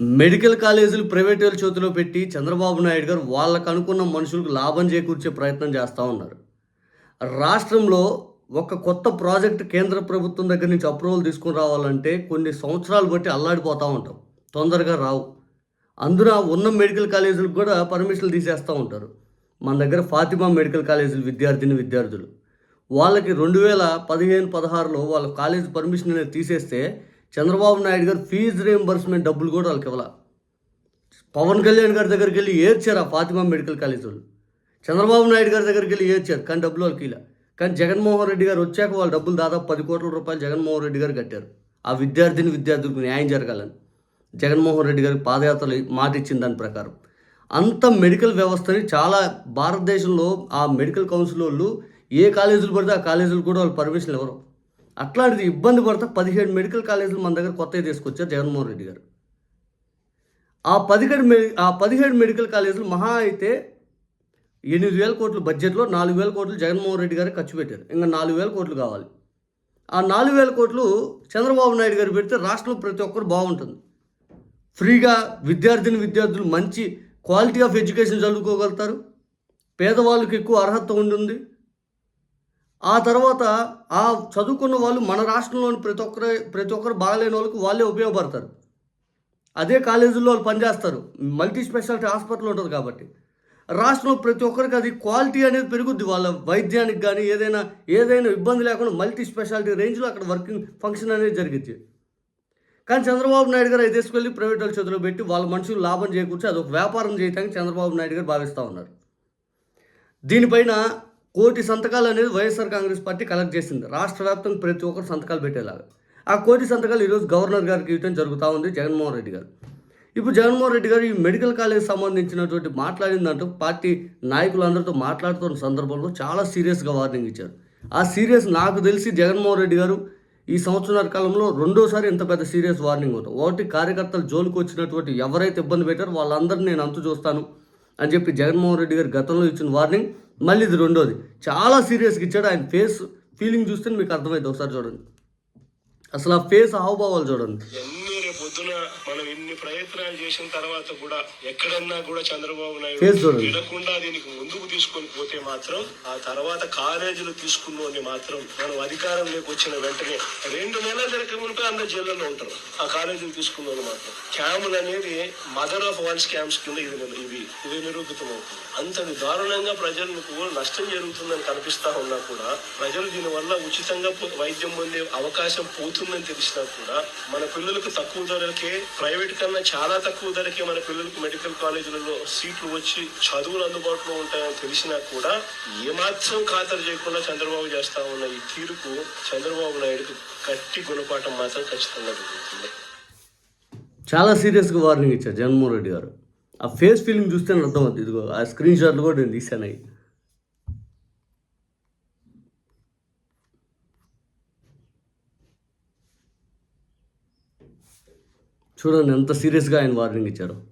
Medical కాలేజీలు private వాళ్ళ చేతిలో పెట్టి చంద్రబాబు నాయుడు గారు వాళ్ళకు అనుకున్న మనుషులకు లాభం చేకూర్చే ప్రయత్నం చేస్తూ ఉన్నారు. రాష్ట్రంలో ఒక కొత్త ప్రాజెక్ట్ కేంద్ర ప్రభుత్వం దగ్గర నుంచి అప్రూవల్ తీసుకుని రావాలంటే కొన్ని సంవత్సరాలు బట్టి అల్లాడిపోతూ ఉంటాం. తొందరగా రావు. అందున ఉన్న మెడికల్ కాలేజీలకు కూడా పర్మిషన్లు తీసేస్తూ ఉంటారు. మన దగ్గర ఫాతిమా మెడికల్ కాలేజీలు విద్యార్థిని విద్యార్థులు. వాళ్ళకి రెండు వేల పదిహేను పదహారులో వాళ్ళ కాలేజ్ పర్మిషన్ అనేది తీసేస్తే చంద్రబాబు నాయుడు గారు ఫీజు రీఎంబర్స్మెంట్ డబ్బులు కూడా వాళ్ళకి ఇవ్వాల? పవన్ కళ్యాణ్ గారి దగ్గరికి వెళ్ళి ఏడ్చారు ఆ ఫాతిమా మెడికల్ కాలేజ్ వాళ్ళు? చంద్రబాబు నాయుడు గారి దగ్గరికి వెళ్ళి ఏడ్చారు కానీ డబ్బులు వాళ్ళకి ఇలా కానీ జగన్మోహన్ రెడ్డి గారు వచ్చాక వాళ్ళ డబ్బులు దాదాపు పది కోట్ల రూపాయలు జగన్మోహన్ రెడ్డి గారు కట్టారు. ఆ విద్యార్థిని విద్యార్థులకు న్యాయం జరగాలని. జగన్మోహన్ రెడ్డి గారికి పాదయాత్రలు మాట ఇచ్చిన దాని ప్రకారం. అంత మెడికల్ వ్యవస్థని చాలా భారతదేశంలో ఆ మెడికల్ కౌన్సిల్ వాళ్ళు ఏ కాలేజీలు పడితే ఆ కాలేజీలు కూడా వాళ్ళు పర్మిషన్ ఇవ్వరు. అట్లాంటిది ఇబ్బంది పడతా పదిహేడు మెడికల్ కాలేజీలు మన దగ్గర కొత్తగా తీసుకొచ్చారు జగన్మోహన్ రెడ్డి గారు. ఆ పదిహేడు మె ఆ పదిహేడు మెడికల్ కాలేజీలు మహా అయితే ఎనిమిది వేల కోట్ల బడ్జెట్లో నాలుగు వేల కోట్లు జగన్మోహన్ రెడ్డి గారు ఖర్చు పెట్టారు. ఇంకా నాలుగు వేల కోట్లు కావాలి. ఆ నాలుగు వేల కోట్లు చంద్రబాబు నాయుడు గారు పెడితే రాష్ట్రంలో ప్రతి ఒక్కరు బాగుంటుంది. ఫ్రీగా విద్యార్థిని విద్యార్థులు మంచి క్వాలిటీ ఆఫ్ ఎడ్యుకేషన్ చదువుకోగలుగుతారు. పేదవాళ్ళకి ఎక్కువ అర్హత ఉంటుంది ఆ తర్వాత ఆ చదువుకున్న వాళ్ళు మన రాష్ట్రంలోని ప్రతి ఒక్కరు ప్రతి ఒక్కరు బాగలేని వాళ్ళకి వాళ్ళే ఉపయోగపడతారు. అదే కాలేజీల్లో వాళ్ళు పనిచేస్తారు. మల్టీ స్పెషాలిటీ హాస్పిటల్ ఉంటుంది కాబట్టి. రాష్ట్రంలో ప్రతి ఒక్కరికి అది క్వాలిటీ అనేది పెరుగుద్ది. వాళ్ళ వైద్యానికి కానీ ఏదైనా ఏదైనా ఇబ్బంది లేకుండా మల్టీ స్పెషాలిటీ రేంజ్లో అక్కడ వర్కింగ్ ఫంక్షన్ అనేది జరిగింది కానీ చంద్రబాబు నాయుడు గారు అది తీసుకెళ్ళి ప్రైవేట్ వాళ్ళ చేతిలో పెట్టి వాళ్ళ మనుషులు లాభం చేకూర్చి అదొక వ్యాపారం చేయడానికి చంద్రబాబు నాయుడు గారు భావిస్తూ ఉన్నారు. దీనిపైన కోటి సంతకాలు అనేది వైఎస్ఆర్ కాంగ్రెస్ పార్టీ కలెక్ట్ చేసింది. రాష్ట్ర వ్యాప్తంగా ప్రతి ఒక్కరు సంతకాలు పెట్టేలాగా. ఆ కోటి సంతకాలు ఈరోజు గవర్నర్ గారికి ఇవ్వడం జరుగుతూ ఉంది జగన్మోహన్ రెడ్డి గారు. ఇప్పుడు జగన్మోహన్ రెడ్డి గారు ఈ మెడికల్ కాలేజ్ సంబంధించినటువంటి మాట్లాడిందంటూ పార్టీ నాయకులందరితో మాట్లాడుతున్న సందర్భంలో చాలా సీరియస్గా వార్నింగ్ ఇచ్చారు. ఆ సీరియస్ నాకు తెలిసి జగన్మోహన్ రెడ్డి గారు ఈ సంవత్సరాల కాలంలో రెండోసారి ఇంత పెద్ద సీరియస్ వార్నింగ్ అవుతాం ఒకటి కార్యకర్తలు జోలికి వచ్చినటువంటి ఎవరైతే ఇబ్బంది పెట్టారో వాళ్ళందరినీ నేను అంతు చూస్తాను అని చెప్పి జగన్మోహన్ రెడ్డి గారు గతంలో ఇచ్చిన వార్నింగ్ మళ్ళీ ఇది రెండోది. చాలా సీరియస్గా ఇచ్చాడు. ఆయన ఫేస్ ఫీలింగ్ చూస్తే మీకు అర్థమైంది ఒకసారి చూడండి. అసలు ఆ ఫేస్ హావభావాలు చూడండి. పొద్దున మనం ఇన్ని ప్రయత్నాలు చేసిన తర్వాత కూడా ఎక్కడన్నా కూడా చంద్రబాబు నాయుడు. వినకుండా దీనికి ముందుకు తీసుకొని పోతే మాత్రం ఆ తర్వాత కాలేజీలు తీసుకున్నోని మాత్రం మనం అధికారంలోకి వచ్చిన వెంటనే రెండు నెలల జరగక మునిపే అందరు జైల్లో ఉంటారు. ఆ కాలేజీలు తీసుకున్నోని మాత్రం. క్యాములు అనేది మదర్ ఆఫ్ ఆల్ స్కామ్స్ కింద ఇది ఇవి ఇది నిరూపితమవుతుంది అంతటి దారుణంగా ప్రజలకు నష్టం జరుగుతుందని కనిపిస్తా ఉన్నా కూడా ప్రజలు దీనివల్ల ఉచితంగా వైద్యం పొందే అవకాశం పోతుందని తెలిసినా కూడా మన పిల్లలకు తక్కువ ధరకే ప్రైవేట్ కన్నా చాలా తక్కువ ధరకే మన పిల్లలకు మెడికల్ కాలేజీలలో సీట్లు వచ్చి చదువులు అందుబాటులో ఉంటాయని తెలిసినా కూడా ఏమాత్రం ఖాతరు చేయకుండా చంద్రబాబు చేస్తా ఉన్న ఈ తీరుకు చంద్రబాబు నాయుడుకు గట్టి గుణపాఠం మాత్రం ఖచ్చితంగా జరుగుతుంది. చాలా సీరియస్గా వార్నింగ్ ఇచ్చారు జగన్మోహన్ రెడ్డి గారు. ఆ ఫేస్ ఫీలింగ్ చూస్తే అర్థమవుతుంది. ఇదిగో ఆ స్క్రీన్ షాట్లు కూడా నేను తీశాను చూడండి ఎంత సీరియస్గా ఆయన వార్నింగ్ ఇచ్చారు.